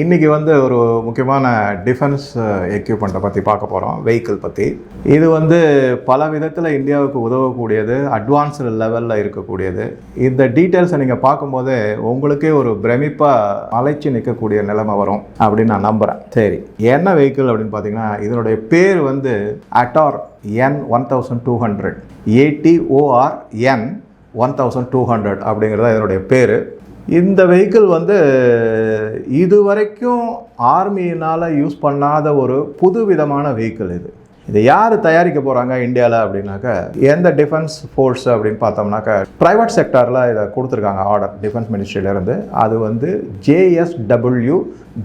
இன்னைக்கு வந்து ஒரு முக்கியமான டிஃபென்ஸ் எக்யூப்மெண்ட்டை பற்றி பார்க்க போகிறோம் வெஹிக்கிள் பற்றி இது வந்து பல விதத்தில் இந்தியாவுக்கு உதவக்கூடியது அட்வான்ஸ்டு லெவலில் இருக்கக்கூடியது. இந்த டீட்டெயில்ஸை நீங்கள் பார்க்கும்போது உங்களுக்கே ஒரு பிரமிப்பாக அலைச்சி நிற்கக்கூடிய நிலைமை வரும் அப்படின்னு நான் நம்புகிறேன் சரி என்ன வெஹிக்கிள் அப்படின்னு பார்த்தீங்கன்னா இதனுடைய பேர் வந்து ATOR N one thousand two hundred A T O R N one thousand two hundred அப்படிங்கிறது இதனுடைய பேர். இந்த வெஹிக்கிள் வந்து இது வரைக்கும் ஆர்மியினால் யூஸ் பண்ணாத ஒரு புது விதமான வெஹிக்கிள் இது. இதை யார் தயாரிக்க போகிறாங்க இந்தியாவில் அப்படின்னாக்கா எந்த டிஃபென்ஸ் ஃபோர்ஸ் அப்படின்னு பார்த்தோம்னாக்கா ப்ரைவேட் செக்டாரில் இதை கொடுத்துருக்காங்க ஆர்டர் டிஃபென்ஸ் மினிஸ்ட்ரியிலேருந்து அது வந்து J S W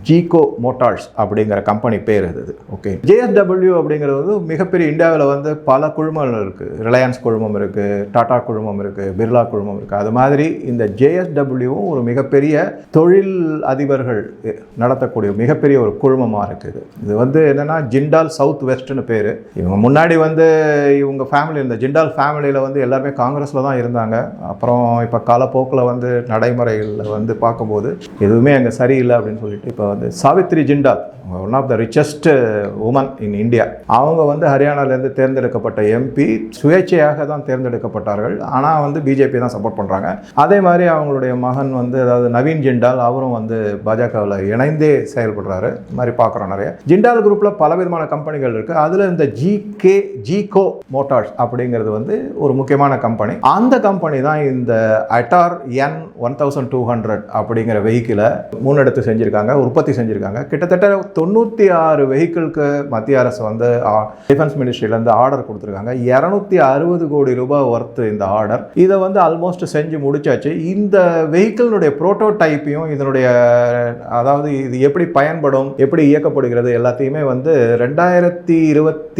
Gecko motors அப்படிங்கிற கம்பெனி பேர் இது. ஓகே ஜேஎஸ்டபிள்யூ அப்படிங்கிறது வந்து மிகப்பெரிய இந்தியாவில் வந்து பல குழுமங்கள் இருக்குது ரிலையன்ஸ் குழுமம் இருக்குது டாடா குழுமம் இருக்குது பிர்லா குழுமம் இருக்குது அது மாதிரி இந்த ஜேஎஸ்டபிள்யூவும் ஒரு மிகப்பெரிய தொழில் அதிபர்கள் நடத்தக்கூடிய மிகப்பெரிய ஒரு குழுமமாக இருக்குது இது. வந்து என்னென்னா ஜிண்டால் சவுத் வெஸ்ட்னு பேர். இவங்க முன்னாடி வந்து இவங்க ஃபேமிலி இந்த ஜிண்டால் ஃபேமிலியில் வந்து எல்லாருமே காங்கிரஸில் தான் இருந்தாங்க. அப்புறம் இப்போ காலப்போக்கில் வந்து நடைமுறைகளில் வந்து பார்க்கும்போது எதுவுமே அங்கே சரியில்லை அப்படின்னு சொல்லிட்டு இப்போ வந்து Savitri Jindal one of the richest woman in India அவங்க வந்து ஹரியானாலேருந்து தேர்ந்தெடுக்கப்பட்ட எம்பி சுயேட்சையாக தான் தேர்ந்தெடுக்கப்பட்டார்கள். ஆனால் வந்து பிஜேபி தான் சப்போர்ட் பண்ணுறாங்க அதே மாதிரி அவங்களுடைய மகன் வந்து அதாவது நவீன் ஜிண்டால் அவரும் வந்து பாஜகவில் இணைந்தே செயல்படுறாரு. மாதிரி பார்க்குறோம் நிறைய. ஜிண்டால் குரூப்பில் பலவிதமான கம்பெனிகள் இருக்குது அதில் இந்த ஜிகே ஜிகோ மோட்டார்ஸ் அப்படிங்கிறது வந்து ஒரு முக்கியமான கம்பெனி அந்த கம்பெனி தான் இந்த ATOR N one thousand two hundred அப்படிங்கிற வெஹிக்கிளை முன்னெடுத்து செஞ்சுருக்காங்க உற்பத்தி செஞ்சுருக்காங்க. கிட்டத்தட்ட தொண்ணூற்றி ஆறு வெஹிக்கிளுக்கு மத்திய அரசு வந்து டிஃபென்ஸ் மினிஸ்ட்ரியிலேருந்து ஆர்டர் கொடுத்துருக்காங்க. இரநூத்தி அறுபது கோடி ரூபாய் ஒர்த்து இந்த ஆர்டர் இதை வந்து ஆல்மோஸ்ட் செஞ்சு முடிச்சாச்சு. இந்த வெஹிக்கிளினுடைய ப்ரோட்டோடைப்பையும் இதனுடைய அதாவது இது எப்படி பயன்படும் எப்படி இயக்கப்படுகிறது எல்லாத்தையுமே வந்து ரெண்டாயிரத்தி இருபத்தி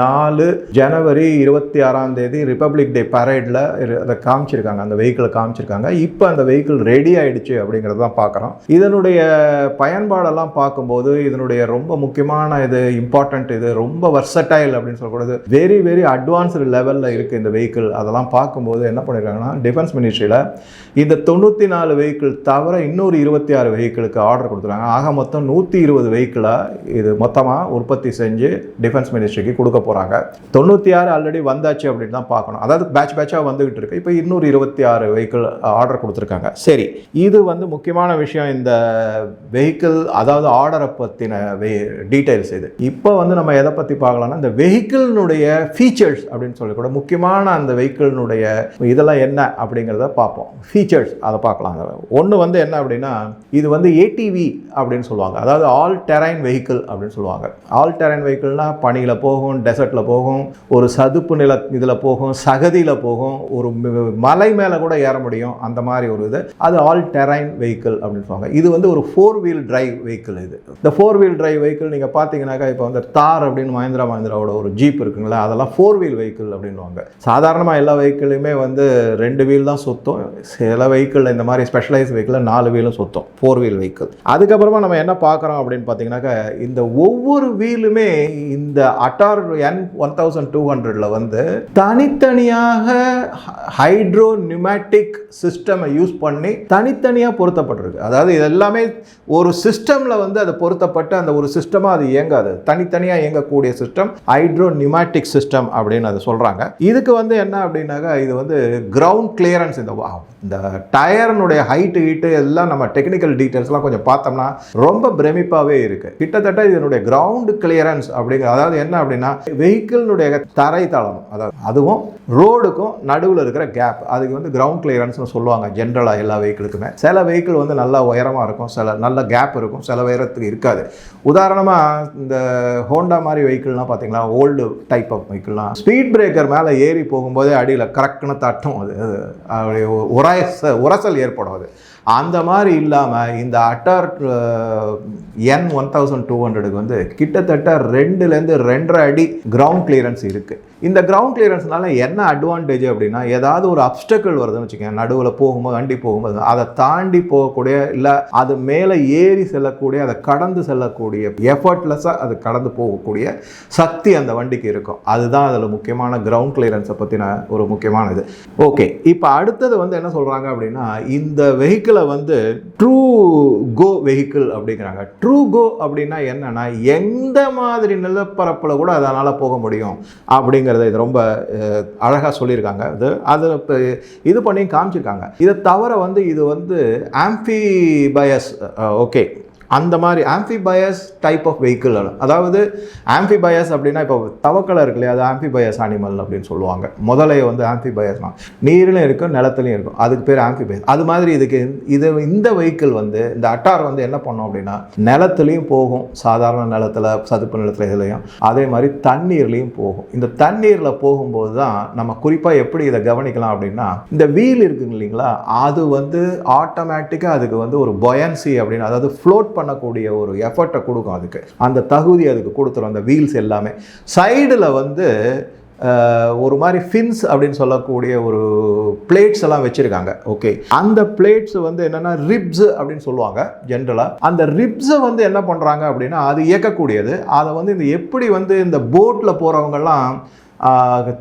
நாலு ஜனவரி இருபத்தி ஆறாம் தேதி ரிப்பப்ளிக் டே பரேடில் அதை காமிச்சிருக்காங்க. அந்த வெஹிக்கிளை காமிச்சிருக்காங்க. இப்போ அந்த வெஹிக்கிள் ரெடி ஆயிடுச்சு அப்படிங்கிறது தான் பார்க்குறோம் இதனுடைய பயன்பாடெல்லாம் பார்க்கும்போது இதனுடைய ரொம்ப முக்கியமான இது இம்பார்ட்டண்ட் இது ரொம்ப வர்சட்டைல் அப்படின்னு சொல்லக்கூடாது. வெரி வெரி அட்வான்ஸ்டு லெவலில் இருக்குது இந்த வெஹிக்கிள் அதெல்லாம் பார்க்கும்போது என்ன பண்ணியிருக்காங்கன்னா டிஃபென்ஸ் மினிஸ்ட்ரியில் இந்த தொண்ணூற்றி நாலு வெஹிக்கிள் தவிர இன்னொரு இருபத்தி ஆறு வெஹிக்கிளுக்கு ஆர்டர் கொடுத்துருக்காங்க. ஆக மொத்தம் நூற்றி இருபது வெஹிக்கிளை இது மொத்தமாக உற்பத்தி செஞ்சு டிஃபென்ஸ் மினிஸ்ட்ரிக்கு கொடுக்க போகிறாங்க தொண்ணூற்றி ஆறு ஆல்ரெடி வந்தாச்சு அப்படின்னு தான் பார்க்கணும். அதாவது பேட்ச் பேட்சாக வந்துகிட்டு இருக்கு. இப்போ இன்னொரு இருபத்தி ஆறு வெஹிக்கிள் ஆர்டர் கொடுத்துருக்காங்க. சரி இது வந்து முக்கியமான விஷயம். இந்த வெஹிக்கிள் அதாவது ஆர்டரை பற்றின டீட்டெயில்ஸ் இது. இப்போ வந்து நம்ம எதை பற்றி பார்க்கலாம்னா இந்த வெஹிக்கிளினுடைய ஃபீச்சர்ஸ் அப்படின்னு சொல்லி கூட முக்கியமான அந்த வெஹிக்கிளினுடைய இதெல்லாம் என்ன அப்படிங்கிறத பார்ப்போம். ஃபீச்சர்ஸ் அதை பார்க்கலாம். ஒன்று வந்து என்ன அப்படின்னா இது வந்து ஏடிவி அப்படின்னு சொல்லுவாங்க. அதாவது ஆல் டெரைன் வெஹிக்கிள் அப்படின்னு சொல்லுவாங்க. ஆல் டெரைன் வெஹிக்கிள்னால் பனியில் போகும் டெசர்ட்டில் போகும் ஒரு சதுப்பு நில இதில் போகும் சகதியில் போகும் ஒரு மலை மேலே கூட ஏற முடியும் அந்த மாதிரி ஒரு இது. அது ஆல் டெரைன் வெஹிக்கிள் அப்படின்னு சொல்லுவாங்க. இது வந்து ஒரு ஃபோர் வீல் டிரைவ் வெஹிக்கிள் இது. இந்த ஃபோர் வீல் டிரைவ் வெஹிக்கிள் நீங்கள் பார்த்தீங்கன்னாக்கா இப்போ வந்து தார் அப்படின்னு மஹிந்திரா மஹிந்திராவோட ஒரு ஜீப் இருக்குங்களா அதெல்லாம் ஃபோர் வீல் வெஹிக்கிள் அப்படின்வாங்க சாதாரணமாக எல்லா வெஹிக்கிளுமே வந்து ரெண்டு வீல் தான் சுத்தம். சில வெஹிக்கிள் இந்த மாதிரி ஸ்பெஷலைஸ் வெஹிக்கிள் நாலு வீலும் சுத்தம் ஃபோர் வீல் வெஹிக்கிள் அதுக்கப்புறமா நம்ம என்ன பார்க்குறோம் அப்படின்னு பார்த்தீங்கன்னாக்கா இந்த ஒவ்வொரு வீலுமே இந்த ATOR N one thousand two ஹண்ட்ரடில் வந்து தனித்தனியாக ஹைட்ரோ நியூமேட்டிக் சிஸ்டமை யூஸ் பண்ணி தனித்தனியாக பொருத்தப்பட்டிருக்கு. அதாவது இது எல்லாமே ஒரு சிஸ்டமில் வந்து அது பொருத்தப்பட்டு அந்த ஒரு சிஸ்டமாக அது இயங்காது. தனித்தனியாக இயங்கக்கூடிய சிஸ்டம் ஹைட்ரோ நியூமேட்டிக் சிஸ்டம் அப்படின்னு அது சொல்கிறாங்க இதுக்கு வந்து என்ன அப்படின்னாக்கா இது வந்து கிரவுண்ட் கிளியரன்ஸ் இந்த வா- இந்த டயர்னுடைய ஹைட்டு ஹீட்டு எல்லாம் நம்ம டெக்னிக்கல் டீட்டெயில்ஸ்லாம் கொஞ்சம் பார்த்தோம்னா ரொம்ப பிரமிப்பாகவே இருக்குது கிட்டத்தட்ட இதனுடைய கிரவுண்ட் கிளியரன்ஸ் அப்படிங்கிற அதாவது என்ன அப்படின்னா வெஹிக்கிள்னுடைய தரைத்தளம் அதாவது அதுவும் ரோடுக்கும் நடுவில் இருக்கிற கேப் அதுக்கு வந்து கிரவுண்ட் கிளியரன்ஸ்னு சொல்லுவாங்க ஜென்ரலாக எல்லா வெஹிக்கிளுக்குமே சில வெஹிக்கிள் வந்து நல்லா உயரமாக இருக்கும் சில நல்ல கேப் இருக்கும் சில உயரத்துக்கு இருக்காது. உதாரணமாக இந்த ஹோண்டா மாதிரி வெஹிக்கிள்லாம் பார்த்தீங்களா ஓல்டு டைப் ஆஃப் வெஹிக்கிள்லாம் ஸ்பீட் பிரேக்கர் மேலே ஏறி போகும்போதே அடியில் கரெக்டுன்னு தட்டும் அது. அது உரச உரசல் ஏற்படும் அது. அந்த மாதிரி இல்லாமல் இந்த ATOR N one thousand two ஹண்ட்ரடுக்கு வந்து கிட்டத்தட்ட ரெண்டுலேருந்து ரெண்டரை அடி கிரவுண்ட் கிளியரன்ஸ் இருக்குது இந்த கிரவுண்ட் கிளியரன்ஸ்னால என்ன அட்வான்டேஜ் அப்படின்னா ஏதாவது ஒரு அப்டக்கிள் வருதுன்னு வச்சுக்கோங்க நடுவில் போகும்போது வண்டி போகும்போது அதை தாண்டி போகக்கூடிய இல்லை அது மேலே ஏறி செல்லக்கூடிய அதை கடந்து செல்லக்கூடிய எஃபர்ட்லெஸ்ஸாக அது கடந்து போகக்கூடிய சக்தி அந்த வண்டிக்கு இருக்கும். அதுதான் அதில் முக்கியமான கிரவுண்ட் கிளியரன்ஸை பற்றின ஒரு முக்கியமான இது ஓகே இப்போ அடுத்தது வந்து என்ன சொல்கிறாங்க அப்படின்னா இந்த வெஹிக்கிள் இதில் வந்து ட்ரூ கோ வெஹிக்கிள் அப்படிங்கிறாங்க. ட்ரூ கோ அப்படின்னா என்னன்னா எந்த மாதிரி நிலப்பரப்பில் கூட அதனால் போக முடியும் அப்படிங்கிறத இது ரொம்ப அழகாக சொல்லியிருக்காங்க. இது அதில் இப்போ இது பண்ணி காமிச்சிருக்காங்க. இதை தவிர வந்து இது வந்து ஆம்பி பயஸ் ஓகே அந்த மாதிரி ஆம்ஃபிபயஸ் டைப் ஆஃப் வெஹிக்கிள் அதாவது ஆம்ஃபிபயஸ் அப்படின்னா இப்போ தவக்கலை இருக்கு இல்லையா? அது ஆம்ஃபிபயஸ் அனிமல் அப்படின்னு சொல்லுவாங்க. முதலையை வந்து ஆம்ஃபிபயஸ்னா தான். நீரிலும் இருக்கும் நிலத்துலையும் இருக்கும். அதுக்கு பேர் ஆம்ஃபிபயஸ் அது மாதிரி இதுக்கு இது இந்த வெஹிக்கிள் வந்து இந்த அட்டார் வந்து என்ன பண்ணும் அப்படின்னா நிலத்துலையும் போகும். சாதாரண நிலத்தில் சதுப்பு நிலத்துல இதுலையும் அதே மாதிரி தண்ணீர்லையும் போகும். இந்த தண்ணீரில் போகும்போது தான் நம்ம குறிப்பாக எப்படி இதை கவனிக்கலாம் அப்படின்னா இந்த வீல் இருக்குங்க இல்லைங்களா? அது வந்து ஆட்டோமேட்டிக்காக அதுக்கு வந்து ஒரு பொயன்சி அப்படின்னு அதாவது ஃப்ளோட் பண்ணக்கூடிய ஒரு எஃபர்ட்டை கொடுக்கும் அதுக்கு. அந்த தகுதி அதுக்கு கொடுத்துரும் அந்த வீல்ஸ் எல்லாமே. சைடில் வந்து ஒரு மாதிரி ஃபின்ஸ் அப்படின்னு சொல்லக்கூடிய ஒரு பிளேட்ஸ் எல்லாம் வச்சுருக்காங்க ஓகே அந்த பிளேட்ஸ் வந்து என்னென்னா ரிப்ஸ் அப்படின்னு சொல்லுவாங்க ஜென்ரலாக அந்த ரிப்ஸை வந்து என்ன பண்ணுறாங்க அப்படின்னா அது இயக்கக்கூடியது. அதை வந்து இந்த எப்படி வந்து இந்த போட்டில் போகிறவங்கெல்லாம்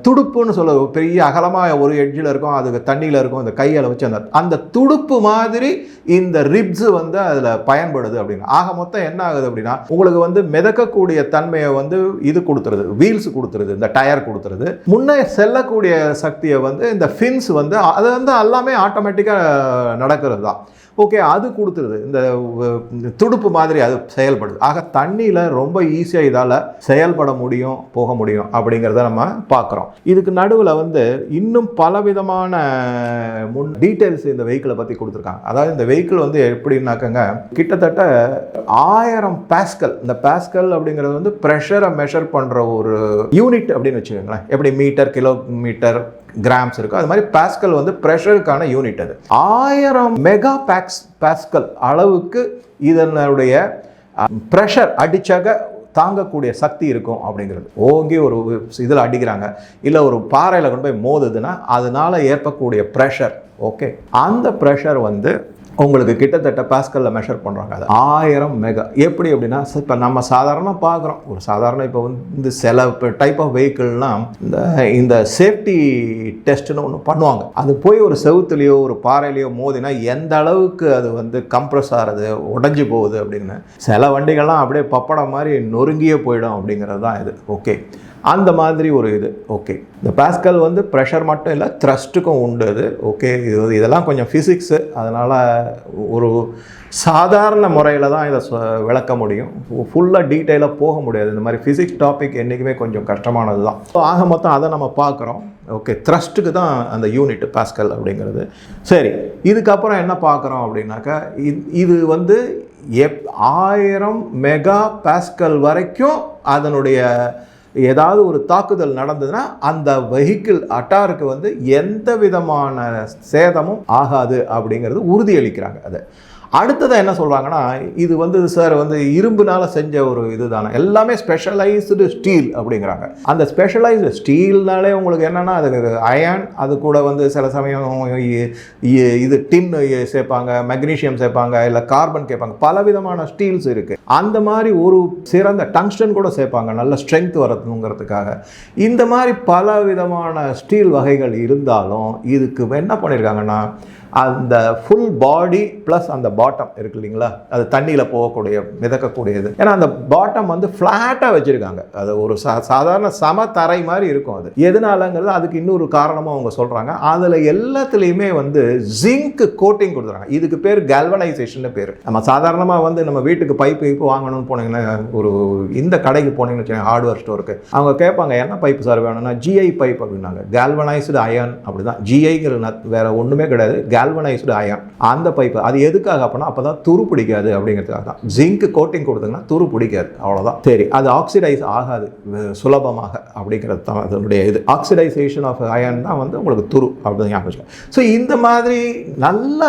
துடுப்புன்னு சொல்ல பெரிய அகலமாக ஒரு எட்ஜில் இருக்கும் அதுக்கு தண்ணியில் இருக்கும் இந்த கையில் வச்சு அந்த அந்த துடுப்பு மாதிரி இந்த ரிப்ஸ் வந்து அதில் பயன்படுது அப்படின்னு. ஆக மொத்தம் என்ன ஆகுது அப்படின்னா உங்களுக்கு வந்து மிதக்கக்கூடிய தன்மையை வந்து இது கொடுத்துருது வீல்ஸ் கொடுத்துருது இந்த டயர் கொடுத்துருது. முன்னே செல்லக்கூடிய சக்தியை வந்து இந்த ஃபின்ஸ் வந்து அது வந்து எல்லாமே ஆட்டோமேட்டிக்காக நடக்கிறது தான் ஓகே அது கொடுத்துருது. இந்த துடுப்பு மாதிரி அது செயல்படுது. ஆக தண்ணியில் ரொம்ப ஈஸியாக இதால் செயல்பட முடியும் போக முடியும் அப்படிங்கிறத நம்ம பார்க்குறோம் இதுக்கு நடுவில் வந்து இன்னும் பலவிதமான முன் டீட்டெயில்ஸ் இந்த வெஹிக்கிளை பற்றி கொடுத்துருக்காங்க. அதாவது இந்த வெஹிக்கிள் வந்து எப்படின்னாக்கங்க கிட்டத்தட்ட ஆயிரம் பேஸ்கல் இந்த பாஸ்கல் அப்படிங்கிறது வந்து ப்ரெஷரை மெஷர் பண்ணுற ஒரு யூனிட் அப்படின்னு வச்சுக்கோங்களேன். எப்படி மீட்டர் கிலோமீட்டர் கிராம்ஸ் இருக்கும் அது மாதிரி பேஸ்கல் வந்து ப்ரெஷருக்கான யூனிட் அது. ஆயிரம் மெகா பேக் பேக்ஸ் பாஸ்கல் அளவுக்கு இதனுடைய ப்ரெஷர் அடித்தாக்க தாங்கக்கூடிய சக்தி இருக்கும் அப்படிங்கிறது. ஓங்கி ஒரு இதில் அடிக்கிறாங்க. இல்லை ஒரு பாறையில் கொண்டு போய் மோதுதுன்னா அதனால ஏற்படக்கூடிய ப்ரெஷர் ஓகே அந்த ப்ரெஷர் வந்து உங்களுக்கு கிட்டத்தட்ட பாஸ்கலில் மெஷர் பண்ணுறாங்க அது. ஆயிரம் மெகா எப்படி அப்படின்னா இப்போ நம்ம சாதாரணமாக பார்க்குறோம் ஒரு சாதாரண இப்போ வந்து சில டைப் ஆஃப் வெஹிக்கிள்லாம் இந்த இந்த சேஃப்டி டெஸ்ட்னு ஒன்று பண்ணுவாங்க. அது போய் ஒரு செவுத்துலேயோ ஒரு பாறையிலையோ மோதினா எந்த அளவுக்கு அது வந்து கம்ப்ரஸ் ஆகிறது உடஞ்சி போகுது அப்படின்னு சில வண்டிகள்லாம் அப்படியே பப்படம் மாதிரி நொறுங்கியே போயிடும் அப்படிங்கிறது தான் இது. ஓகே அந்த மாதிரி ஒரு இது. ஓகே இந்த பாஸ்கல் வந்து ப்ரெஷர் மட்டும் இல்லை த்ரஸ்ட்டுக்கும் உண்டு அது. ஓகே இது இதெல்லாம் கொஞ்சம் ஃபிசிக்ஸு அதனால் ஒரு சாதாரண முறையில் தான் இதை சொ- விளக்க முடியும். ஃபுல்லாக டீட்டெயிலாக போக முடியாது. இந்த மாதிரி ஃபிசிக்ஸ் டாபிக் என்றைக்குமே கொஞ்சம் கஷ்டமானது தான். ஸோ ஆக மொத்தம் அதை நம்ம பார்க்குறோம். ஓகே த்ரஸ்ட்டுக்கு தான் அந்த யூனிட் பாஸ்கல் அப்படிங்கிறது. சரி. இதுக்கப்புறம் என்ன பார்க்குறோம் அப்படின்னாக்கா இது இது வந்து எப் ஆயிரம் மெகா பாஸ்கல் வரைக்கும் அதனுடைய ஏதாவது ஒரு தாக்குதல் நடந்ததுன்னா அந்த வெஹிக்கிள் அட்டாருக்கு வந்து எந்த விதமான சேதமும் ஆகாது அப்படிங்கிறது உறுதியளிக்கிறாங்க அதை. அடுத்ததாக என்ன சொல்கிறாங்கன்னா இது வந்து சார் வந்து இரும்புனால் செஞ்ச ஒரு இதுதானே. எல்லாமே ஸ்பெஷலைஸ்டு ஸ்டீல் அப்படிங்கிறாங்க. அந்த ஸ்பெஷலைஸ்டு ஸ்டீல்னாலே உங்களுக்கு என்னென்னா அது அயன் அது கூட வந்து சில சமயம் இது டின் சேர்ப்பாங்க மெக்னீஷியம் சேர்ப்பாங்க இல்லை கார்பன் கேட்பாங்க. பலவிதமான ஸ்டீல்ஸ் இருக்குது அந்த மாதிரி ஒரு சிறந்த டங்ஸ்டன் கூட சேர்ப்பாங்க நல்ல ஸ்ட்ரென்த் வரணுங்கிறதுக்காக. இந்த மாதிரி பல விதமான ஸ்டீல் வகைகள் இருந்தாலும் இதுக்கு என்ன பண்ணியிருக்காங்கன்னா அந்த ஃபுல் பாடி ப்ளஸ் அந்த பாட்டம் இருக்கு இல்லைங்களா? அது தண்ணியில் போகக்கூடிய மிதக்கக்கூடியது. ஏன்னா அந்த பாட்டம் வந்து ஃப்ளாட்டாக வச்சுருக்காங்க. அது ஒரு சா சாதாரண சம தரை மாதிரி இருக்கும் அது. எதனாலங்கிறது அதுக்கு இன்னொரு காரணமும் அவங்க சொல்கிறாங்க அதில் எல்லாத்துலேயுமே வந்து ஜிங்க் கோட்டிங் கொடுத்துறாங்க இதுக்கு பேர் கல்வனைசேஷன் பேர். நம்ம சாதாரணமாக வந்து நம்ம வீட்டுக்கு பைப்பு பைப்பு வாங்கணும்னு போனீங்கன்னா ஒரு இந்த கடைக்கு போனீங்கன்னு வச்சுக்கோங்க ஹார்ட்வேர் ஸ்டோருக்கு அவங்க கேட்பாங்க என்ன பைப்பு சார் வேணும்னா ஜிஐ பைப் அப்படின்னாங்க. கேல்வனைஸ்டு அயன் அப்படி தான் ஜிஐங்கிற வேற ஒன்றுமே கிடையாது. கேல்வனைஸ்டு அயன் அந்த பைப்பு அது எதுக்காக அப்படின்னா அப்போ தான் துரு பிடிக்காது அப்படிங்கிறதுக்காக தான். ஜிங்க் கோட்டிங் கொடுத்தீங்கன்னா துரு பிடிக்காது. அவ்வளோதான் சரி அது ஆக்சிடைஸ் ஆகாது. சுலபமாக அப்படிங்கிறது தான் அதனுடைய இது. ஆக்சிடைசேஷன் ஆஃப் அயன் தான் வந்து உங்களுக்கு துரு அப்படின்னு ஞாபகம் ஸோ இந்த மாதிரி நல்ல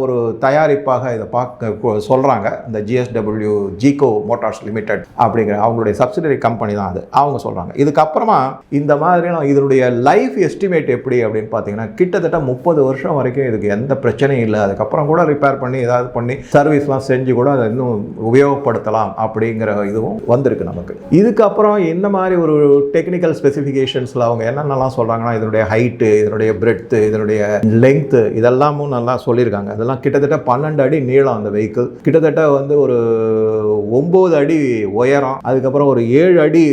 ஒரு தயாரிப்பாக இதை பார்க்க சொல்கிறாங்க இந்த ஜிஎஸ்டபிள்யூ ஜிகோ மோட்டார்ஸ் லிமிடெட் அப்படிங்கிற அவங்களுடைய சப்சிடரி கம்பெனி தான் அது. அவங்க சொல்கிறாங்க இதுக்கப்புறமா இந்த மாதிரி இதனுடைய லைஃப் எஸ்டிமேட் எப்படி அப்படின்னு பார்த்தீங்கன்னா கிட்டத்தட்ட முப்பது வருஷம் வரைக்கும் இதுக்கு எந்த பிரச்சனையும் இல்லை. அதுக்கப்புறம் கூட ரிப்பேர் பண்ணி ஏதாவது பண்ணி சர்வீஸ்லாம் செஞ்சு கூட அதை இன்னும் உபயோகப்படுத்தலாம் அப்படிங்கிற இதுவும் வந்திருக்கு நமக்கு. இதுக்கப்புறம் என்ன மாதிரி ஒரு டெக்னிக்கல் ஸ்பெசிஃபிகேஷன்ஸில் அவங்க என்னென்னலாம் சொல்கிறாங்கன்னா இதனுடைய ஹைட்டு இதனுடைய பிரெட்த்து இதனுடைய லெங்க்த்து இதெல்லாமும் நல்லா சொல்லியிருக்காங்க. அதெல்லாம் கிட்டத்தட்ட பன்னெண்டு அடி நீளம் அந்த வெஹிக்கிள் கிட்டத்தட்ட வந்து ஒரு ஒம்பது அடி உயரம் அதுக்கப்புறம் ஒரு ஏழு அடி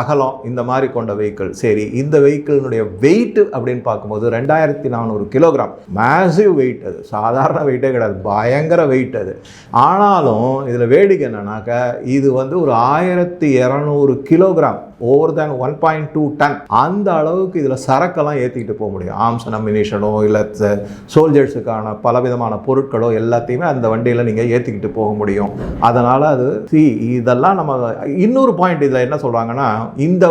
அகலம் இந்த மாதிரி கொண்ட வெஹிக்கிள் சரி இந்த வெஹிக்கிளினுடைய வெயிட் அப்படின்னு பார்க்கும்போது ரெண்டாயிரத்தி நானூறு கிலோகிராம் மேசிவ் வெயிட் அது. சாதாரண வெயிட்டே கிடையாது. பயங்கர வெயிட் அது. ஆனாலும் இதில் வேடிக்கை என்னன்னாக்கா இது வந்து ஒரு ஆயிரத்தி இரநூறு kilogram over than one point two ton அந்த அளவுக்கு இதில் சரக்கெல்லாம் ஏற்றிக்கிட்டு போக முடியும். ஆர்ம்ஸ் அமினேஷனோ இல்லை சோல்ஜர்ஸுக்கான பலவிதமான பொருட்களோ எல்லாத்தையுமே அந்த வண்டியில் நீங்கள் ஏற்றிக்கிட்டு போக முடியும். அதனால் அது சி இதெல்லாம் நம்ம இன்னொரு பாயிண்ட் இதில் என்ன சொல்கிறாங்கன்னா இந்த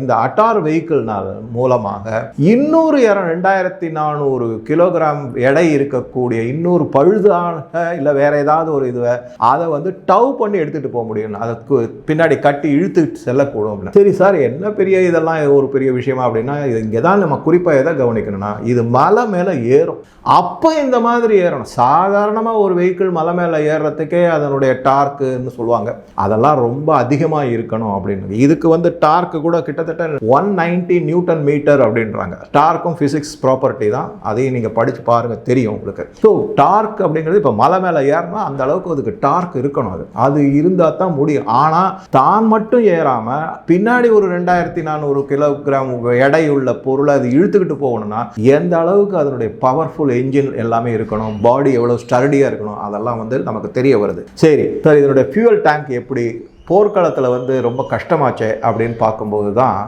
இந்த அட்டார் வெஹிக்கிள்னால் மூலமாக இன்னொரு ரெண்டாயிரத்தி நானூறு கிலோகிராம் எடை இருக்கக்கூடிய இன்னொரு பழுதான இல்லை வேற ஏதாவது ஒரு இதுவை அதை வந்து டவ் பண்ணி எடுத்துகிட்டு போக முடியும். அதுக்கு பின்னாடி கட்டி இழுத்துட்டு செல்லக்கூடும் அப்படின்னு. சரி சார் என்ன பெரிய இதெல்லாம் ஒரு பெரிய விஷயமா அப்படின்னா இது இங்கே தான் நம்ம குறிப்பாக எதை கவனிக்கணும்னா இது மலை மேலே ஏறும். அப்போ இந்த மாதிரி ஏறணும். சாதாரணமாக ஒரு வெஹிக்கிள் மலை மேலே ஏறுறதுக்கே அதனுடைய டார்க்குன்னு சொல்லுவாங்க. அதெல்லாம் ரொம்ப அதிகமாக இருக்கணும் அப்படின்னு. இதுக்கு வந்து டார்க்கு கூட கிட்டத்தட்ட ஒன் நைன்டி நியூட்டன் மீட்டர் அப்படின்றாங்க. டார்க்கும் ஃபிசிக்ஸ் ப்ராப்பர்ட்டி தான். அதையும் நீங்கள் படித்து பாருங்கள் தெரியும் உங்களுக்கு. ஸோ டார்க் அப்படிங்கிறது இப்போ மலை மேலே ஏறினா அந்த அளவுக்கு அதுக்கு டார்க் இருக்கணும் அது. அது இருந்தால் தான் முடியும். ஆனால் தான் மட்டும் ஏறாமல் பின்னாடி ஒரு ரெண்டாயிரத்தி நானூறு கிலோகிராம் எடையுள்ள பொருளை அது இழுத்துக்கிட்டு போகணும்னா எந்த அளவுக்கு அதனுடைய பவர்ஃபுல் என்ஜின் எல்லாமே இருக்கணும் பாடி எவ்வளோ ஸ்டரடியாக இருக்கணும் அதெல்லாம் வந்து நமக்கு தெரிய வருது. சரி சார் இதனுடைய ஃபியூவல் டேங்க் எப்படி போர்க்களத்தில் வந்து ரொம்ப கஷ்டமாச்சே அப்படின்னு பார்க்கும்போது தான்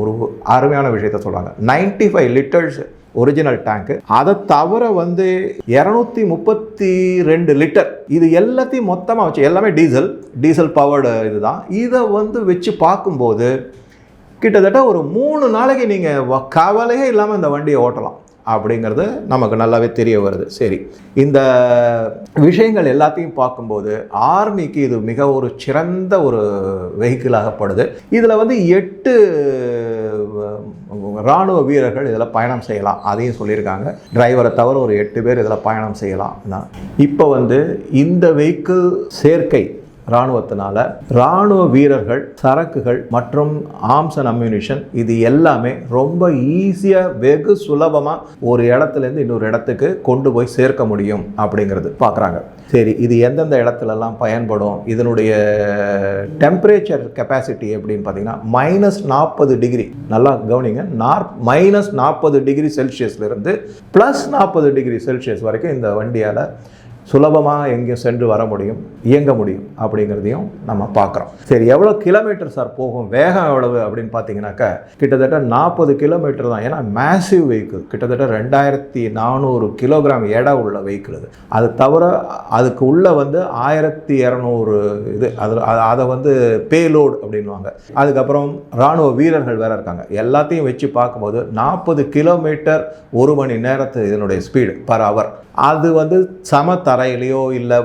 ஒரு அருமையான விஷயத்த சொல்கிறாங்க 95 ஃபைவ் லிட்டர்ஸ் ஒரிஜினல் டேங்க்கு அதை தவிர வந்து இரநூத்தி முப்பத்தி ரெண்டு லிட்டர் இது எல்லாத்தையும் மொத்தமாக வச்சு எல்லாமே டீசல் டீசல் பவர்டு இதுதான். இதை வந்து வச்சு பார்க்கும்போது கிட்டத்தட்ட ஒரு மூணு நாளைக்கு நீங்கள் கவலையே இல்லாமல் இந்த வண்டியை ஓட்டலாம் அப்படிங்கிறது நமக்கு நல்லாவே தெரிய வருது. சரி இந்த விஷயங்கள் எல்லாத்தையும் பார்க்கும்போது ஆர்மிக்கு இது மிக ஒரு சிறந்த ஒரு வெஹிக்கிளாகப்படுது இதில் வந்து எட்டு இராணுவ வீரர்கள் இதில் பயணம் செய்யலாம். அதையும் சொல்லியிருக்காங்க. டிரைவரை தவிர ஒரு எட்டு பேர் இதில் பயணம் செய்யலாம். இப்போ வந்து இந்த வெஹிக்கிள் சேர்க்கை இராணுவத்தினால. இராணுவ வீரர்கள் சரக்குகள் மற்றும் ஆர்ம்ஸ் அண்ட் அம்யூனிஷன் இது எல்லாமே ரொம்ப ஈஸியாக வெகு சுலபமாக ஒரு இடத்துலேருந்து இன்னொரு இடத்துக்கு கொண்டு போய் சேர்க்க முடியும் அப்படிங்கிறது பார்க்குறாங்க சரி இது எந்தெந்த இடத்துலலாம் பயன்படும்? இதனுடைய டெம்பரேச்சர் கெப்பாசிட்டி எப்படின்னு பார்த்தீங்கன்னா மைனஸ் நாற்பது டிகிரி நல்லா கவனிங்க நார் மைனஸ் நாற்பது டிகிரி செல்சியஸ்லேருந்து ப்ளஸ் நாற்பது டிகிரி செல்சியஸ் வரைக்கும் இந்த வண்டியால் சுலபமாக எங்கேயும் சென்று வர முடியும் இயங்க முடியும் அப்படிங்கிறதையும் நம்ம பார்க்குறோம். சரி எவ்வளோ கிலோமீட்டர் சார் போகும் வேகம் எவ்வளவு அப்படின்னு பார்த்தீங்கன்னாக்கா கிட்டத்தட்ட நாற்பது கிலோமீட்டர் தான். ஏன்னா மேசிவ் வெஹிக்கிள் கிட்டத்தட்ட ரெண்டாயிரத்தி நானூறு கிலோகிராம் எடை உள்ள வெஹிக்கிள் இது. அது தவிர அதுக்கு உள்ளே வந்து ஆயிரத்தி இரநூறு இது அது அதை வந்து பேலோடு அப்படின்வாங்க அதுக்கப்புறம் இராணுவ வீரர்கள் வேறு இருக்காங்க. எல்லாத்தையும் வச்சு பார்க்கும்போது நாற்பது கிலோமீட்டர் ஒரு மணி நேரத்து இதனுடைய ஸ்பீடு பர் ஹவர் அது வந்து சம தரையிலையோ இல்லை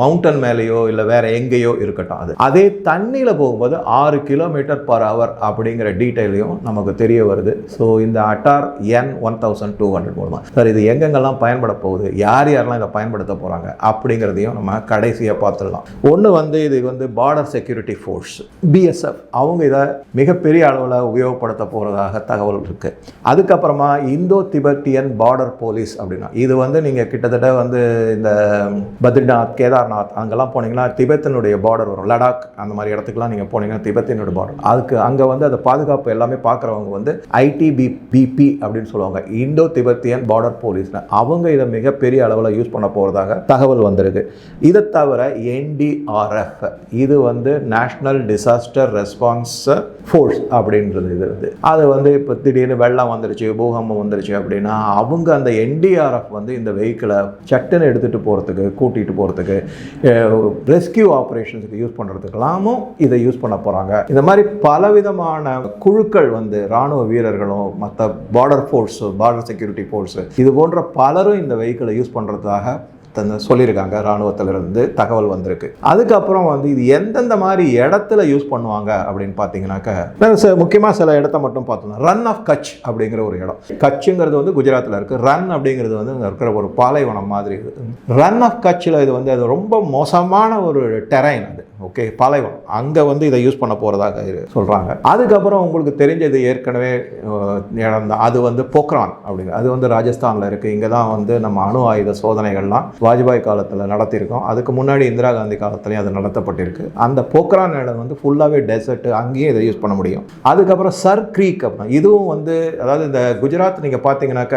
மவுண்டன் மேலேயோ இல்லை வேற எங்கேயோ இருக்கட்டும் அது. அதே தண்ணியில் போகும்போது ஆறு கிலோமீட்டர் பர் ஹவர் அப்படிங்கிற டீட்டெயிலையும் நமக்கு தெரிய வருது. ஸோ இந்த ATOR N one thousand two hundred மூலமாக சார் இது எங்கெங்கெல்லாம் பயன்பட போகுது? யார் யாரெல்லாம் இதை பயன்படுத்த போகிறாங்க அப்படிங்கிறதையும் நம்ம கடைசியாக பார்த்துடலாம். ஒன்று வந்து இது வந்து பார்டர் செக்யூரிட்டி ஃபோர்ஸ் பிஎஸ்எஃப் அவங்க இதை மிகப்பெரிய அளவில் உபயோகப்படுத்த போகிறதாக தகவல் இருக்குது அதுக்கப்புறமா இந்தோ திபெத்தியன் பார்டர் போலீஸ் அப்படின்னா இது வந்து நீங்கள் கிட்டத்தட்ட வந்து இந்த பத்ரிநாத் கேதார்நாத் அங்கெல்லாம் போனீங்கன்னா திபெத்தினுடைய பார்டர் வரும். லடாக் அந்த மாதிரி இடத்துக்குலாம் நீங்கள் போனீங்கன்னா திபெத்தினுடைய பார்டர் அதுக்கு அங்கே வந்து அந்த பாதுகாப்பு எல்லாமே பார்க்குறவங்க வந்து ஐடிபி பிபி அப்படின்னு சொல்லுவாங்க. இந்தோ திபெத்தியன் பார்டர் போலீஸ்னு அவங்க இதை மிகப்பெரிய அளவில் யூஸ் பண்ண போகிறதாக தகவல் வந்திருக்கு. இதை தவிர என்டிஆர்எஃப் இது வந்து நேஷ்னல் டிசாஸ்டர் ரெஸ்பான்ஸ் ஃபோர்ஸ் அப்படின்றது இது வந்து. அது வந்து இப்போ திடீர்னு வெள்ளம் வந்துருச்சு பூகம்பம் வந்துருச்சு அப்படின்னா அவங்க அந்த என்டிஆர்எஃப் வந்து இந்த வெஹிக்கிளை சட்டுன்னு எடுத்துகிட்டு போகிறது போகிறதுக்கு கூட்டிகிட்டு போகிறதுக்கு ரெஸ்கியூ ஆப்ரேஷன்ஸுக்கு யூஸ் பண்ணுறதுக்கெல்லாமும் இதை யூஸ் பண்ண போகிறாங்க இந்த மாதிரி பலவிதமான குழுக்கள் வந்து இராணுவ வீரர்களும் மற்ற border force border security force இது போன்ற பலரும் இந்த வெஹிக்கிளை யூஸ் பண்ணுறதுக்காக சொல்லியிருக்காங்க இராணுவத்திலிருந்து தகவல் வந்திருக்கு. அதுக்கப்புறம் வந்து இது எந்தெந்த மாதிரி இடத்துல யூஸ் பண்ணுவாங்க அப்படின்னு பார்த்தீங்கன்னாக்க முக்கியமாக சில இடத்த மட்டும் பார்த்தோம்னா ரன் ஆஃப் கட்ச் அப்படிங்கிற ஒரு இடம். கட்சுங்கிறது வந்து குஜராத்தில் இருக்குது ரன் அப்படிங்கிறது வந்து அங்கே இருக்கிற ஒரு பாலைவனம் மாதிரி. ரன் ஆஃப் கட்சில் இது வந்து அது ரொம்ப மோசமான ஒரு டெரைன் அது. ஓகே பாலைவன் அங்கே வந்து இதை யூஸ் பண்ண போகிறதாக சொல்கிறாங்க அதுக்கப்புறம் உங்களுக்கு தெரிஞ்சது ஏற்கனவே இடம் தான். அது வந்து போக்ரான் அப்படிங்க அது வந்து ராஜஸ்தானில் இருக்குது இங்கே தான் வந்து நம்ம அணு ஆயுத சோதனைகள்லாம் வாஜ்பாய் காலத்தில் நடத்தியிருக்கோம். அதுக்கு முன்னாடி இந்திரா காந்தி காலத்துலேயும் அது நடத்தப்பட்டிருக்கு. அந்த போக்ரான் இடம் வந்து ஃபுல்லாகவே டெசர்ட் அங்கேயும் இதை யூஸ் பண்ண முடியும். அதுக்கப்புறம் சர் க்ரீக் அப்படின்னா இதுவும் வந்து அதாவது இந்த குஜராத் நீங்கள் பார்த்தீங்கன்னாக்க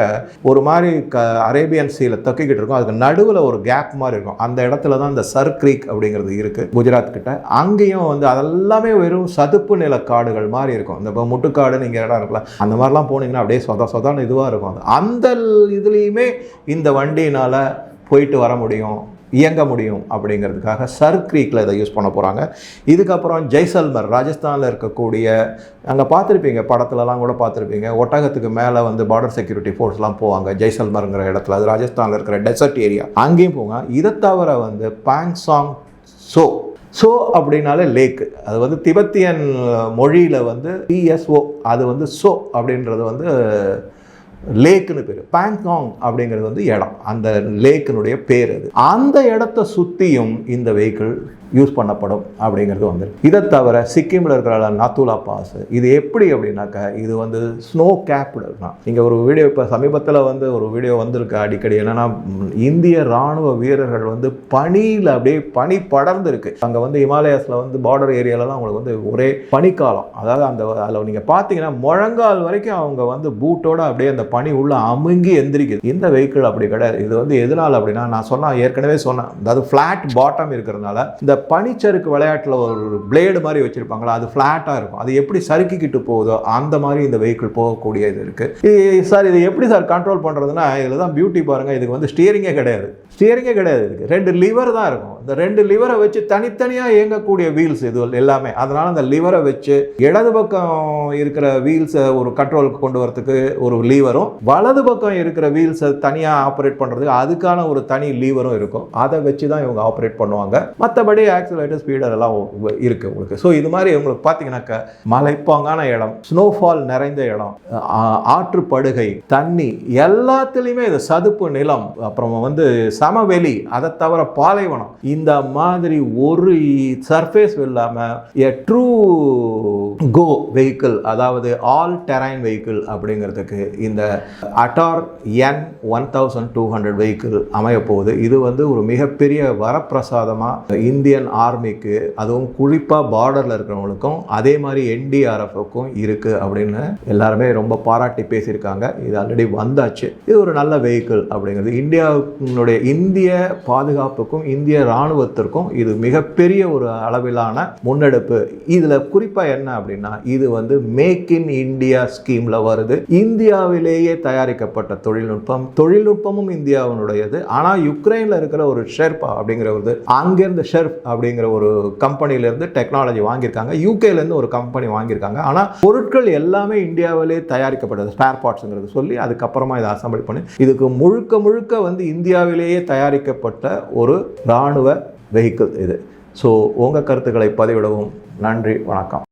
ஒரு மாதிரி க அரேபியன் சீல தக்கிக்கிட்டு இருக்கும். அதுக்கு நடுவில் ஒரு கேப் மாதிரி இருக்கும். அந்த இடத்துல தான் இந்த சர் க்ரீக் அப்படிங்கிறது இருக்குது குஜராத் கிட்ட. அங்கேயும் வந்து அதெல்லாமே வெறும் சதுப்பு நில காடுகள் மாதிரி இருக்கும். இந்த இப்போ முட்டுக்காடு நீங்கள் இடம் இருக்குல்ல அந்த மாதிரிலாம் போனீங்கன்னா அப்படியே சொத சொதான்னு இதுவாக இருக்கும் அது. அந்த இதுலேயுமே இந்த வண்டியினால் போயிட்டு வர முடியும் இயங்க முடியும் அப்படிங்கிறதுக்காக சர் க்ரீக்கில் இதை யூஸ் பண்ண போகிறாங்க இதுக்கப்புறம் ஜெய்சல்மர் ராஜஸ்தானில் இருக்கக்கூடிய அங்கே பார்த்துருப்பீங்க படத்துலலாம் கூட பார்த்துருப்பீங்க ஒட்டகத்துக்கு மேலே வந்து பார்டர் செக்யூரிட்டி ஃபோர்ஸ்லாம் போவாங்க ஜெய்சல்மருங்கிற இடத்துல. அது ராஜஸ்தானில் இருக்கிற டெசர்ட் ஏரியா அங்கேயும் போங்க. இதை தவிர வந்து பாங்சாங் சோ சோ அப்படின்னாலே லேக்கு அது வந்து திபெத்தியன் மொழியில் வந்து பிஎஸ்ஓ அது வந்து சோ அப்படின்றது வந்து லேக்குன்னு பேர். பேங்காங் அப்படிங்கிறது வந்து இடம். அந்த லேக்கினுடைய பேர் அது. அந்த இடத்த சுற்றியும் இந்த வெஹிக்கிள் யூஸ் பண்ணப்படும் அப்படிங்கிறது வந்து இதை தவிர சிக்கிமில் இருக்கிற நாத்துலா பாஸ் இது எப்படி அப்படின்னாக்கா இது வந்து ஸ்னோ கேப்டு தான். நீங்கள் ஒரு வீடியோ இப்போ சமீபத்தில் வந்து ஒரு வீடியோ வந்திருக்கு அடிக்கடி. என்னென்னா இந்திய ராணுவ வீரர்கள் வந்து பனியில் அப்படியே பனி படர்ந்துருக்கு. அங்கே வந்து ஹிமாலயாஸில் வந்து பார்டர் ஏரியாலலாம் அவங்களுக்கு வந்து ஒரே பனிக்காலம். அதாவது அந்த அதில் நீங்கள் பார்த்தீங்கன்னா முழங்கால் வரைக்கும் அவங்க வந்து பூட்டோட அப்படியே அந்த பனி உள்ள அமுங்கி எந்திரிக்குது. இந்த வெஹிக்கிள் அப்படி கிடையாது. இது வந்து எதனால் அப்படின்னா நான் சொன்னால் ஏற்கனவே சொன்னேன். அதாவது ஃப்ளாட் பாட்டம் இருக்கிறதுனால இந்த பனிச்சறுக்கு விளையாட்டில் ஒரு பிளேடு மாதிரி வச்சுருப்பாங்களா அது ஃப்ளாட்டாக இருக்கும். அது எப்படி சறுக்கிக்கிட்டு போகுதோ அந்த மாதிரி இந்த வெஹிக்கிள் போகக்கூடிய இது இருக்குது சார் இதை எப்படி சார் கண்ட்ரோல் பண்ணுறதுன்னா இதில் தான் பியூட்டி பாருங்கள் இதுக்கு வந்து ஸ்டியரிங்கே கிடையாது. ஸ்டியரிங்கே கிடையாது இதுக்கு. ரெண்டு லிவர் தான் இருக்கும். இந்த ரெண்டு லிவரை வச்சு தனித்தனியாக இயங்கக்கூடிய வீல்ஸ் இது எல்லாமே. அதனால் அந்த லிவரை வச்சு இடது பக்கம் இருக்கிற வீல்ஸை ஒரு கண்ட்ரோலுக்கு கொண்டு வரதுக்கு ஒரு லீவர் லீவரும் வலது பக்கம் இருக்கிற வீல்ஸை தனியாக ஆப்ரேட் பண்ணுறதுக்கு அதுக்கான ஒரு தனி லீவரும் இருக்கும். அதை வச்சு தான் இவங்க ஆப்ரேட் பண்ணுவாங்க. மற்றபடி ஆக்சிலேட்டர் ஸ்பீடர் எல்லாம் இருக்குது உங்களுக்கு. ஸோ இது மாதிரி உங்களுக்கு பார்த்தீங்கன்னாக்க மலைப்பாங்கான இடம் ஸ்னோஃபால் நிறைந்த இடம் ஆற்று படுகை தண்ணி எல்லாத்துலேயுமே இது சதுப்பு நிலம் அப்புறம் வந்து சமவெளி அதை தவிர பாலைவனம். இந்த மாதிரி ஒரு சர்ஃபேஸ் இல்லாமல் எ ட்ரூ கோ வெஹிக்கிள் அதாவது ஆல் டெரைன் வெஹிக்கிள் அப்படிங்கிறதுக்கு இந்த ATOR N one thousand two hundred vehicle அமையப்போகுது. இது வந்து ஒரு மிகப்பெரிய வரப்பிரசாதமாக இந்தியன் ஆர்மிக்கு அதுவும் குறிப்பாக பார்டரில் இருக்கிறவங்களுக்கும் அதே மாதிரி என்டிஆர்எஃப்க்கும் இருக்குது அப்படின்னு எல்லாருமே ரொம்ப பாராட்டி பேசியிருக்காங்க. இது ஆல்ரெடி வந்தாச்சு. இது ஒரு நல்ல வெஹிக்கிள் அப்படிங்கிறது. இந்தியாவுடைய இந்திய பாதுகாப்புக்கும் இந்திய இராணுவத்திற்கும் இது மிகப்பெரிய ஒரு அளவிலான முன்னெடுப்பு. இதில் குறிப்பாக என்ன அப்படின்னா இது வந்து மேக் இன் இந்தியா ஸ்கீமில் வருது. இந்தியாவிலே இந்தியாவிலேயே தயாரிக்கப்பட்ட தொழில்நுட்பம் தொழில்நுட்பமும் இந்தியாவினுடையது. ஆனால் யுக்ரைனில் இருக்கிற ஒரு ஷெர்பா அப்படிங்கிற ஒரு அங்கேருந்து ஷெர்ப் அப்படிங்கிற ஒரு கம்பெனிலேருந்து டெக்னாலஜி வாங்கியிருக்காங்க. யூகேலேருந்து ஒரு கம்பெனி வாங்கியிருக்காங்க. ஆனால் பொருட்கள் எல்லாமே இந்தியாவிலே தயாரிக்கப்பட்டது ஸ்பேர் பார்ட்ஸுங்கிறது சொல்லி அதுக்கப்புறமா இதை அசம்பிள் பண்ணி இதுக்கு முழுக்க முழுக்க வந்து இந்தியாவிலேயே தயாரிக்கப்பட்ட ஒரு இராணுவ வெஹிக்கிள் இது. ஸோ உங்கள் கருத்துக்களை பதிவிடவும். நன்றி வணக்கம்.